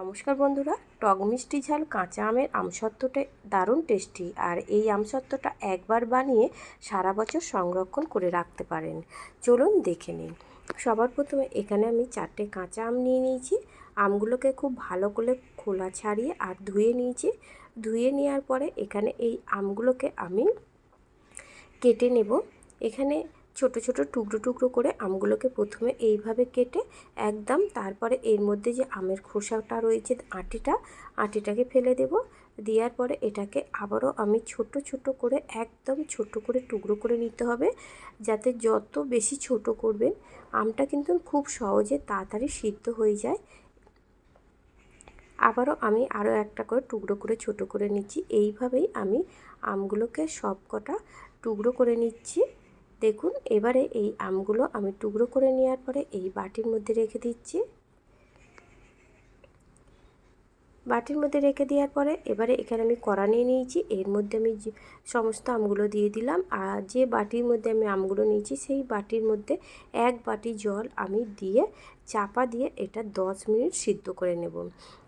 নমস্কার বন্ধুরা, টক মিষ্টি ঝাল কাঁচা আমের আমসত্ত্বটা দারুণ টেস্টি আর এই আমসত্ত্বটা একবার বানিয়ে সারা বছর সংরক্ষণ করে রাখতে পারেন। চলুন দেখে নিন। সবার প্রথমে এখানে আমি চারটে কাঁচা আম নিয়ে নিয়েছি। আমগুলোকে খুব ভালো করে খোলা ছাড়িয়ে আর ধুয়ে নিয়েছি। ধুয়ে নেওয়ার পরে এখানে এই আমগুলোকে আমি কেটে নেব। এখানে ছোট ছোট টুকরো টুকরো করে আমগুলোকে প্রথমে এইভাবে কেটে একদম তারপরে এর মধ্যে যে আমের খোসাটা রয়েছে আটিটা, আটিটাকে ফেলে দেব। দেওয়ার পরে এটাকে আবারও আমি ছোট ছোট করে একদম ছোট করে টুকরো করে নিতে হবে যাতে যত বেশি ছোট করবেন আমটা কিন্তু খুব সহজে তাড়াতাড়ি সিদ্ধ হয়ে যায়। আবারও আমি আরও একটা করে টুকরো করে ছোট করে নিচ্ছি। এইভাবেই আমি আমগুলোকে সব কটা টুকরো করে নিচ্ছি। দেখুন এবারে এই আমগুলো আমি টুকরো করে নেওয়ার পরে এই বাটির মধ্যে রেখে দিচ্ছি। বাটির মধ্যে রেখে দেওয়ার পরে এবারে এখানে আমি কড়া নিয়ে নিয়েছি। এর মধ্যে আমি সমস্ত আমগুলো দিয়ে দিলাম আর যে বাটির মধ্যে আমি আমগুলো নিয়েছি সেই বাটির মধ্যে এক বাটি জল আমি দিয়ে চাপা দিয়ে এটা দশ মিনিট সিদ্ধ করে নেব।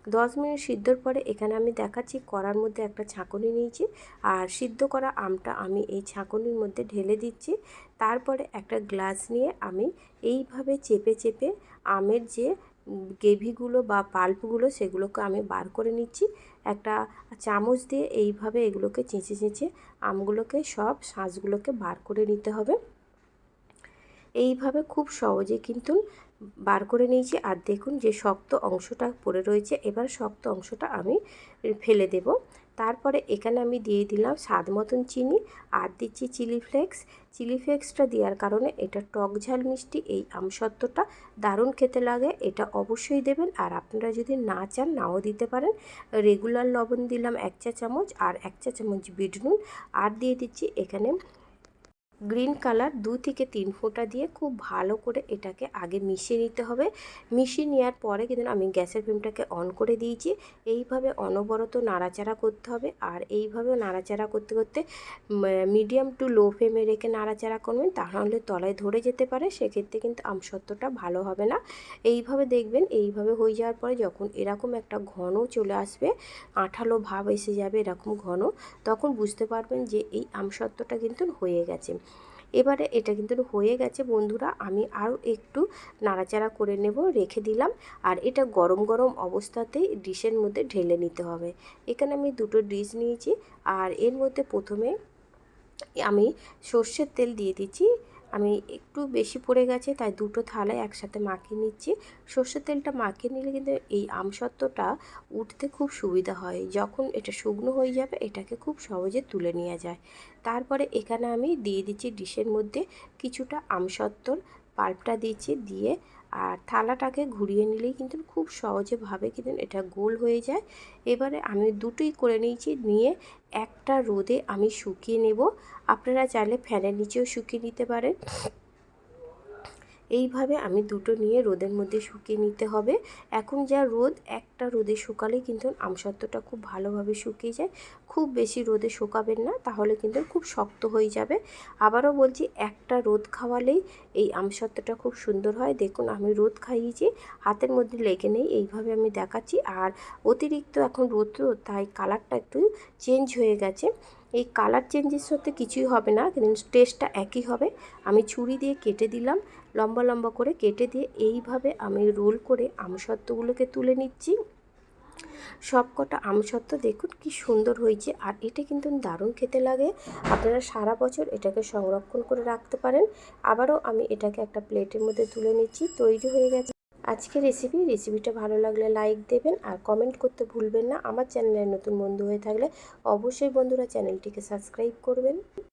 দশ মিনিট সিদ্ধর পরে এখানে আমি দেখাচ্ছি কড়ার মধ্যে একটা ছাঁকনি নিয়েছি আর সিদ্ধ করা আমটা আমি এই ছাঁকনির মধ্যে ঢেলে দিচ্ছি। তারপরে একটা গ্লাস নিয়ে আমি এইভাবে চেপে চেপে আমের যে গ্রেভিগুলো বা পাল্পগুলো সেগুলোকে আমি বার করে নিচ্ছি। একটা চামচ দিয়ে এইভাবে এগুলোকে চেঁচে চেঁচে আমগুলোকে সব শাঁসগুলোকে বার করে নিতে হবে। এইভাবে খুব সহজে কিন্তু বার করে নিয়েছি। আর দেখুন যে শক্ত অংশটা পড়ে রয়েছে, এবার শক্ত অংশটা আমি ফেলে দেব। তারপরে এখানে আমি দিয়ে দিলাম স্বাদ মতন চিনি আর দিচ্ছি চিলি ফ্লেক্স। চিলি ফ্লেক্সটা দেওয়ার কারণে এটা টক ঝাল মিষ্টি, এই আমসত্ত্বটা দারুণ খেতে লাগে, এটা অবশ্যই দেবেন। আর আপনারা যদি না চান, নাও দিতে পারেন। রেগুলার লবণ দিলাম এক চা চামচ আর এক চা চামচ বিট নুন। আর দিয়ে দিচ্ছি এখানে গ্রিন কালার দু থেকে তিন ফোঁটা দিয়ে খুব ভালো করে এটাকে আগে মিশিয়ে নিতে হবে। মিশিয়ে নেওয়ার পরে কিন্তু আমি গ্যাসের ফ্লেমটাকে অন করে দিয়েছি। এইভাবে অনবরত নাড়াচাড়া করতে হবে আর এইভাবে নাড়াচাড়া করতে করতে মিডিয়াম টু লো ফ্লেমে রেখে নাড়াচাড়া করবেন তাহলে তলায় ধরে যেতে পারে, সেক্ষেত্রে কিন্তু আমসত্ত্বটা ভালো হবে না। এইভাবে দেখবেন, এইভাবে হয়ে যাওয়ার পরে যখন এরকম একটা ঘন চলে আসবে, আঠালো ভাব এসে যাবে এরকম ঘন, তখন বুঝতে পারবেন যে এই আমসত্ত্বটা কিন্তু হয়ে গেছে। এবারে এটা কিন্তু হয়ে গেছে, বন্ধুরা। আমি আরও একটু নাড়াচাড়া করে নেব, রেখে দিলাম। আর এটা গরম গরম অবস্থাতেই ডিশের মধ্যে ঢেলে নিতে হবে। এখানে আমি দুটো ডিশ নিয়েছি। আর এর মধ্যে প্রথমে আমি সর্ষের তেল দিয়ে দিচ্ছি। আমি একটু বেশি পড়ে গেছে, তাই দুটো থালায় একসাথে মাখিয়ে নিচ্ছি। সর্ষের তেলটা মাখিয়ে নিলে কিন্তু এই আমসত্ত্বটা উঠতে খুব সুবিধা হয়। যখন এটা শুকনো হয়ে যাবে, এটাকে খুব সহজে তুলে নেওয়া যায়। তারপরে এখানে আমি দিয়ে দিচ্ছি ডিশের মধ্যে কিছুটা আমসত্ত্বর পাল্পটা দিচ্ছি দিয়ে আর থালাটাকে ঘুরিয়ে নিলেই কিন্তু খুব সহজেভাবে কিন্তু এটা গোল হয়ে যায়। এবারে আমি দুটোই করে নিয়েছি, নিয়ে একটা রোদে আমি শুকিয়ে নেব। আপনারা চাইলে ফ্যানের নিচেও শুকিয়ে নিতে পারেন। এইভাবে আমি দুটো নিয়ে রোদের মধ্যে শুকিয়ে নিতে হবে। এখন যা রোদ, একটা রোদে শুকালেই কিন্তু আমসত্ত্বটা খুব ভালোভাবে শুকিয়ে যায়। খুব বেশি রোদে শুকাবেন না, তাহলে কিন্তু খুব শক্ত হয়ে যাবে। আবারও বলছি, একটা রোদ খাওয়ালেই এই আমসত্ত্বটা খুব সুন্দর হয়। দেখুন, আমি রোদ খাইয়েছি, হাতের মধ্যে লেগে নেই, এইভাবে আমি দেখাচ্ছি। আর অতিরিক্ত এখন রোদ তাই কালারটা একটু চেঞ্জ হয়ে গেছে। এই কালার চেঞ্জের সাথে কিছুই হবে না, কিন্তু টেস্টটা একই হবে। আমি ছুরি দিয়ে কেটে দিলাম। লম্বা লম্বা করে কেটে দিয়ে এইভাবে আমি রোল করে আমসত্ত্বগুলোকে তুলে নিচ্ছি। সব কটা আমসত্ত্ব দেখুন কি সুন্দর হয়েছে। আর এটা কিন্তু দারুণ খেতে লাগে। আপনারা সারা বছর এটাকে সংরক্ষণ করে রাখতে পারেন। আবারও আমি এটাকে একটা প্লেটের মধ্যে তুলে নিচ্ছি। তৈরি হয়ে গেছে। আজকে রেসিপি রেসিপিটা ভালো লাগলে লাইক দেবেন আর কমেন্ট করতে ভুলবেন না। আমার চ্যানেলে নতুন বন্ধু হয়ে থাকলে অবশ্যই বন্ধুরা চ্যানেলটিকে সাবস্ক্রাইব করবেন।